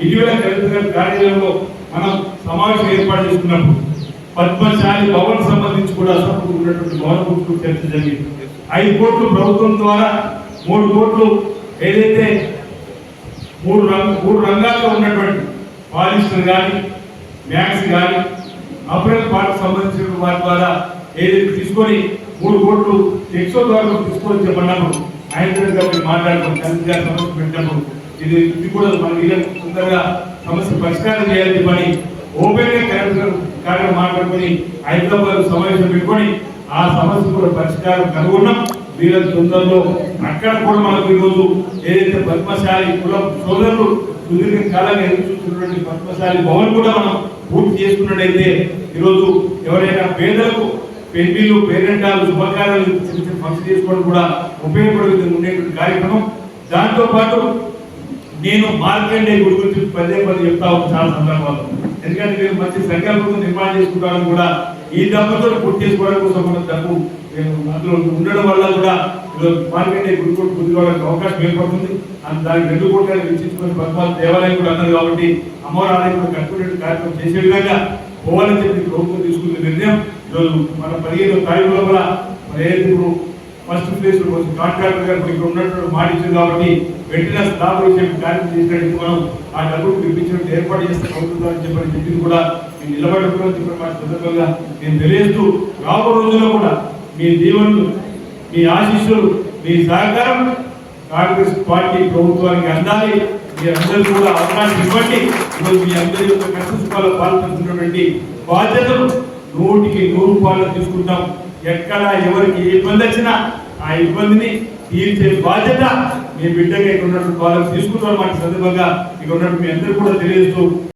ఇటీవల కలెక్టర్ కార్యాలయంలో మనం సమావేశం ఏర్పాటు చేసుకున్నప్పుడు పద్మశాలి భవన్ సంబంధించి కూడా అసలు ఉన్నటువంటి భవన గురించి చర్చ జరిగింది. ఐదు కోట్లు ప్రభుత్వం ద్వారా మూడు కోట్లు ఏదైతే మూడు రంగ మూడు రంగాల్లో ఉన్నటువంటి పాలిస్టర్ కానీ మ్యాక్స్ కానీ అప్రెల్ పార్ట్ సంబంధించిన వారి ద్వారా ఏదైతే తీసుకొని మూడు కోట్లు ఎక్సో ద్వారా తీసుకొని చెప్పినప్పుడు ఆయన గారు మీరు మాట్లాడుకుని కలెక్టర్ గారి సమస్య పెట్టినప్పుడు ఇది ఇది కూడా మన వీళ్ళకి తొందరగా సమస్య పరిష్కారం చేయాలని పని. ఓపెన్ కార్యక్రమం కలెక్టర్ మాట్లాడుకొని హైదరాబాద్ సమావేశం పెట్టుకొని ఆ సమస్య కూడా పరిష్కారం కనుగొన్నాం. వీళ్ళ తొందరలో అక్కడ కూడా మనకు ఈరోజు ఏదైతే పద్మశాలి కులం సోదరులు సుదీర్ఘ కాలంగా ఎదురు చూస్తున్నటువంటి పద్మశాలి భవన్ కూడా మనం పూర్తి చేసుకున్నట్టయితే ఈరోజు ఎవరైనా పేదలకు పెళ్ళిళ్ళు పేరెంటాలు శుభకార్యాలు చిన్న చిన్న ఫంక్షన్ చేసుకోవడం కూడా ఉపయోగపడే విధంగా ఉండేటువంటి కార్యక్రమం. దాంతో పాటు నేను మార్కండే గుడి గురించి పదే పదే చెప్తా ఉంటాను చాలా సందర్భాలు. ఎందుకంటే మీరు మంచి సంకల్పం నిర్మాణం చేసుకుంటారని కూడా ఈ డబ్బుతో పూర్తి చేసుకోవడం కోసం మన డబ్బు అందులో ఉండడం వల్ల కూడా మార్కండే గుడి కూడా పూర్తి కావడానికి అవకాశం ఏర్పడుతుంది. అండ్ దానికి రెండు కోట్ల వెచ్చించుకొని పద్మాలు దేవాలయం కూడా అన్నారు కాబట్టి అమ్మవారి ఆలయం కూడా కట్టుకునే కార్యక్రమం చేసే విధంగా పోవాలని చెప్పి ప్రభుత్వం తీసుకున్న నిర్ణయం. ఈరోజు మన పదిహేను తారీఖు లోపల మరి ఇప్పుడు ఫస్ట్ ప్లేస్ కాంట్రాక్టర్ గారు ఇక్కడ ఉన్నటువంటి మాట ఇచ్చింది కాబట్టి వెంటనే స్లాబ్ వచ్చే కార్యక్రమం చేసినట్టు మనం ఆ డబ్బులు పిలిపించినట్టు ఏర్పాటు చేస్తే అవుతుందని చెప్పని చెప్పింది కూడా నేను నిలబడుకోవాలని చెప్పిన మాట సందర్భంగా నేను తెలియజేస్తూ రాబో రోజుల్లో కూడా మీ దీవెనలు మీ ఆశీస్సులు మీ సహకారం కాంగ్రెస్ పార్టీ ప్రభుత్వానికి అందాలి. మీ అందరూ కూడా అవకాశం ఇవ్వండి. ఈరోజు మీ అందరి యొక్క కష్టసుఖాలు పాల్పడుతున్నటువంటి బాధ్యతలు నూటికి నూరు పాలు తీసుకుంటాం. ఎక్కడ ఎవరికి ఏ ఇబ్బంది వచ్చినా ఆ ఇబ్బందిని తీర్చే బాధ్యత మీ బిడ్డగా ఇక్కడ ఉన్నటువంటి వాళ్ళకి తీసుకుంటాం మాట సందర్భంగా ఇక్కడ ఉన్నటువంటి మీ అందరూ కూడా తెలియజేస్తూ